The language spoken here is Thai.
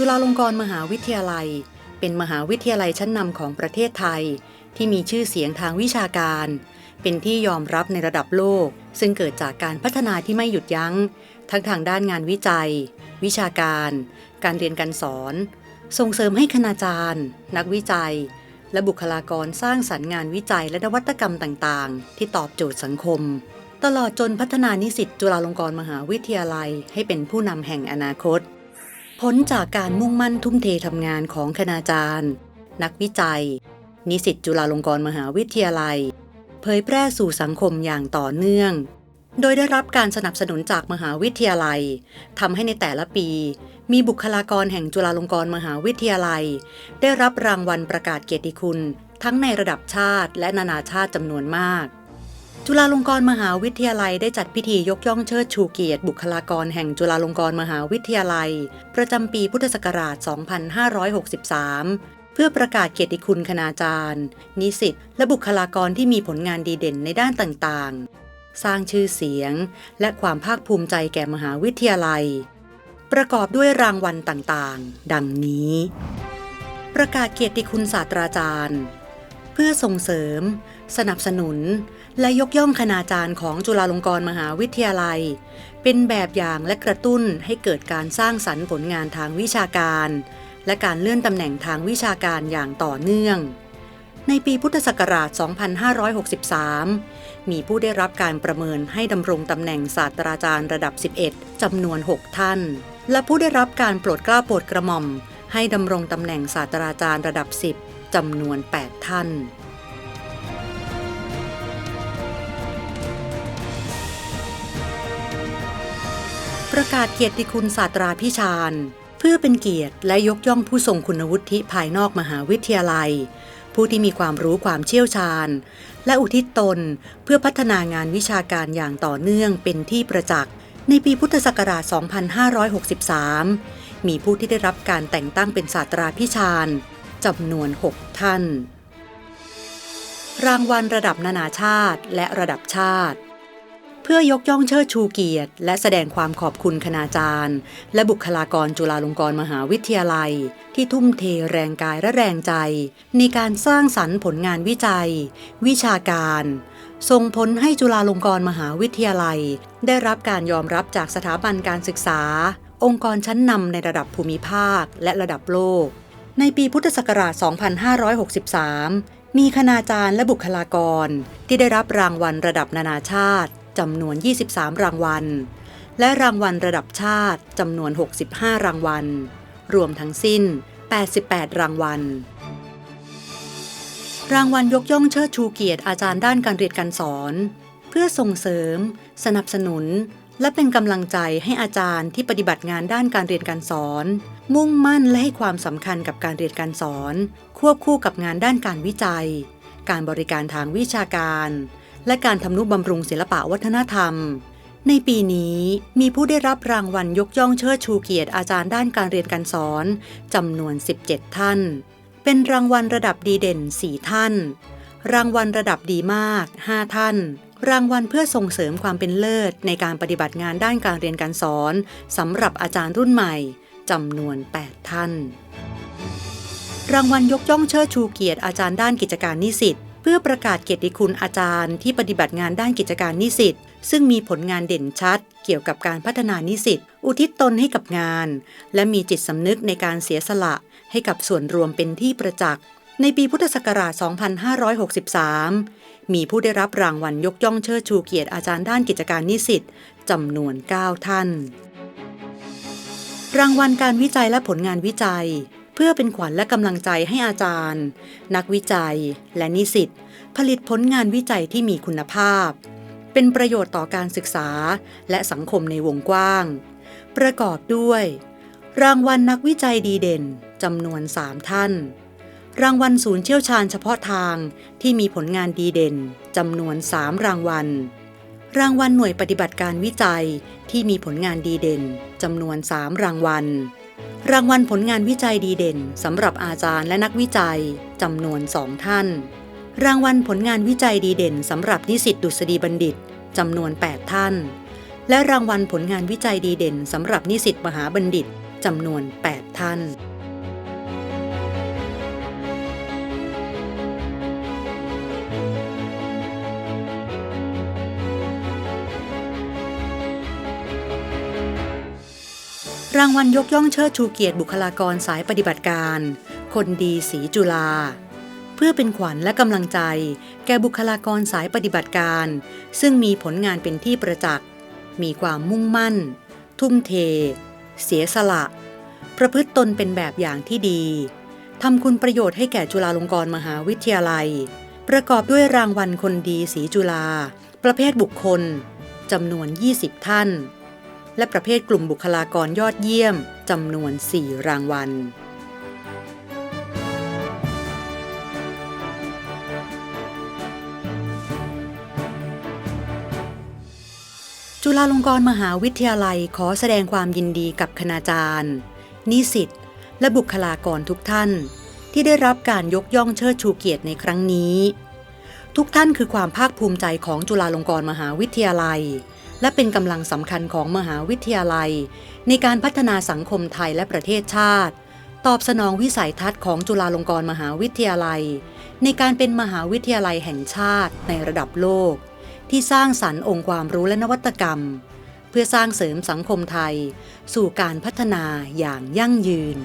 จุฬาลงกรณ์มหาวิทยาลัย เป็นมหาวิทยาลัยชั้นนำของประเทศไทย ที่มีชื่อเสียงทางวิชาการ เป็นที่ยอมรับในระดับโลก ซึ่งเกิดจากการพัฒนาที่ไม่หยุดยัง้ง ทั้งทางด้านงานวิจัย วิชาการ การเรียนการสอน ส่งเสริมให้คณาจารย์ นักวิจัย และบุคลากรสร้างสรรค์งานวิจัยและนวัตกรรมต่างๆ ที่ตอบโจทย์สังคม ตลอดจนพัฒนานิสิตจุฬาลงกรณ์มหาวิทยาลัย ให้เป็นผู้นำแห่งอนาคต ผลจากการมุ่งมั่นทุ่มเททำงานของคณาจารย์ นักวิจัย นิสิตจุฬาลงกรณ์มหาวิทยาลัย เผยแพร่สู่สังคมอย่างต่อเนื่อง โดยได้รับการสนับสนุนจากมหาวิทยาลัยทำให้ในแต่ละปี มีบุคลากรแห่งจุฬาลงกรณ์มหาวิทยาลัย ได้รับรางวัลประกาศเกียรติคุณ ทั้งในระดับชาติและนานาชาติจำนวนมาก จุฬาลงกรณ์มหาวิทยาลัยได้จัดพิธียกย่องเชิดชูเกียรติบุคลากรแห่งจุฬาลงกรณ์มหาวิทยาลัย ประจำปีพุทธศักราช 2563 เพื่อประกาศเกียรติคุณคณาจารย์ นิสิตและบุคลากรที่มีผลงานดีเด่นในด้านต่างๆ สร้างชื่อเสียง และความภาคภูมิใจแก่มหาวิทยาลัย ประกอบด้วยรางวัลต่างๆ ดังนี้ ประกาศเกียรติคุณศาสตราจารย์ พื่อส่งเสริม สนับสนุน และยกย่องคณาจารย์ของจุฬาลงกรณ์มหาวิทยาลัย เป็นแบบอย่างและกระตุ้นให้เกิดการสร้างสรรค์ผลงานทางวิชาการ และการเลื่อนตำแหน่งทางวิชาการอย่างต่อเนื่อง ในปีพุทธศักราช 2563 มีผู้ได้รับการประเมินให้ดำรงตำแหน่งศาสตราจารย์ระดับ 11จำนวน 6 ท่าน และผู้ได้รับการโปรดเกล้าโปรดกระหม่อมให้ดำรงตำแหน่งศาสตราจารย์ระดับ 10 จำนวน 8 ท่าน ประกาศเกียรติคุณศาสตราพิชาญเพื่อเป็นเกียรติและยกย่องผู้ทรงคุณวุฒิภายนอกมหาวิทยาลัย ผู้ที่มีความรู้ความเชี่ยวชาญ และอุทิศตนเพื่อพัฒนางานวิชาการอย่างต่อเนื่องเป็นที่ประจักษ์ ในปีพุทธศักราช 2563 มีผู้ที่ได้รับการแต่งตั้งเป็นศาสตราพิชาญ จำนวน 6 ท่าน รางวัลระดับนานาชาติและระดับชาติ เพื่อยกย่องเชิดชูเกียรติ และแสดงความขอบคุณคณาจารย์ และบุคลากรจุฬาลงกรณ์มหาวิทยาลัย ที่ทุ่มเทแรงกายและแรงใจ ในการสร้างสรรค์ผลงานวิจัย วิชาการส่งผลให้จุฬาลงกรณ์มหาวิทยาลัย ได้รับการยอมรับจากสถาบันการศึกษา องค์กรชั้นนำในระดับภูมิภาคและระดับโลก ในปีพุทธศักราช 2563 มีคณาจารย์และบุคลากร ที่ได้รับรางวัลระดับนานาชาติจำนวน 23 รางวัล และรางวัลระดับชาติจำนวน 65 รางวัล รวมทั้งสิ้น 88 รางวัล รางวัลยกย่องเชิดชูเกียรติอาจารย์ด้านการเรียนการสอน เพื่อส่งเสริม สนับสนุน และเป็นกำลังใจให้อาจารย์ที่ปฏิบัติงานด้านการเรียนการสอน มุ่งมั่นและให้ความสำคัญกับการเรียนการสอน ควบคู่กับงานด้านการวิจัย การบริการทางวิชาการ และการทำนุบำรุงศิลปะวัฒนธรรม ในปีนี้มีผู้ได้รับรางวัลยกย่องเชิดชูเกียรติอาจารย์ด้านการเรียนการสอนจำนวน 17 ท่าน เป็นรางวัลระดับดีเด่น 4 ท่าน รางวัลระดับดีมาก 5 ท่าน รางวัลเพื่อส่งเสริมความเป็นเลิศ ในการปฏิบัติงานด้านการเรียนการสอนสำหรับอาจารย์รุ่นใหม่จำนวน 8 ท่าน รางวัลยกย่องเชิดชูเกียรติอาจารย์ด้านกิจการนิสิตเพื่อประกาศเกียรติคุณอาจารย์ที่ปฏิบัติงานด้านกิจการนิสิตซึ่งมีผลงานเด่นชัด เกี่ยวกับการพัฒนานิสิตอุทิศตนให้กับงาน และมีจิตสำนึกในการเสียสละให้กับส่วนรวมเป็นที่ประจักษ์ในปีพุทธศักราช 2563 มีผู้ได้รับรางวัลยกย่องเชิดชูเกียรติอาจารย์ด้านกิจการนิสิตจำนวน 9 ท่าน รางวัลการวิจัยและผลงานวิจัย เพื่อเป็นขวัญและกำลังใจให้อาจารย์ นักวิจัย และนิสิตผลิตผลงานวิจัยที่มีคุณภาพ เป็นประโยชน์ต่อการศึกษา และสังคมในวงกว้าง ประกอบด้วย รางวัลนักวิจัยดีเด่นจำนวน 3 ท่าน รางวัลศูนย์เชี่ยวชาญเฉพาะทางที่มีผลงานดีเด่นจำนวน 3 รางวัล รางวัลหน่วยปฏิบัติการวิจัยที่มีผลงานดีเด่นจำนวน 3 รางวัล รางวัลผลงานวิจัยดีเด่นสำหรับอาจารย์และนักวิจัยจำนวน2ท่าน รางวัลผลงานวิจัยดีเด่นสำหรับนิสิตดุษฎีบัณฑิตจำนวน 8 ท่าน และรางวัลผลงานวิจัยดีเด่นสำหรับนิสิตมหาบัณฑิตจำนวน 8 ท่าน รางวัลยกย่องเชิดชูเกียรติบุคลากรสายปฏิบัติการ คนดีศรีจุฬาเพื่อเป็นขวัญและกำลังใจ แก่บุคลากรสายปฏิบัติการ ซึ่งมีผลงานเป็นที่ประจักษ์ มีความมุ่งมั่น ทุ่มเท เสียสละ ประพฤติตนเป็นแบบอย่างที่ดีทำคุณประโยชน์ให้แก่จุฬาลงกรณ์มหาวิทยาลัย ประกอบด้วยรางวัลคนดีศรีจุฬาประเภทบุคคลจำนวน 20 ท่าน และประเภทกลุ่มบุคลากรยอดเยี่ยมจำนวน 4 รางวัล จุฬาลงกรณ์มหาวิทยาลัยขอแสดงความยินดีกับคณาจารย์ นิสิตและบุคลากรทุกท่าน ที่ได้รับการยกย่องเชิดชูเกียรติในครั้งนี้ ทุกท่านคือความภาคภูมิใจของจุฬาลงกรณ์มหาวิทยาลัย และเป็นกำลังสำคัญของมหาวิทยาลัย ในการพัฒนาสังคมไทยและประเทศชาติ ตอบสนองวิสัยทัศน์ของจุฬาลงกรณ์มหาวิทยาลัย ในการเป็นมหาวิทยาลัยแห่งชาติในระดับโลก ที่สร้างสรรค์องค์ความรู้และนวัตกรรม เพื่อสร้างเสริมสังคมไทย สู่การพัฒนาอย่างยั่งยืน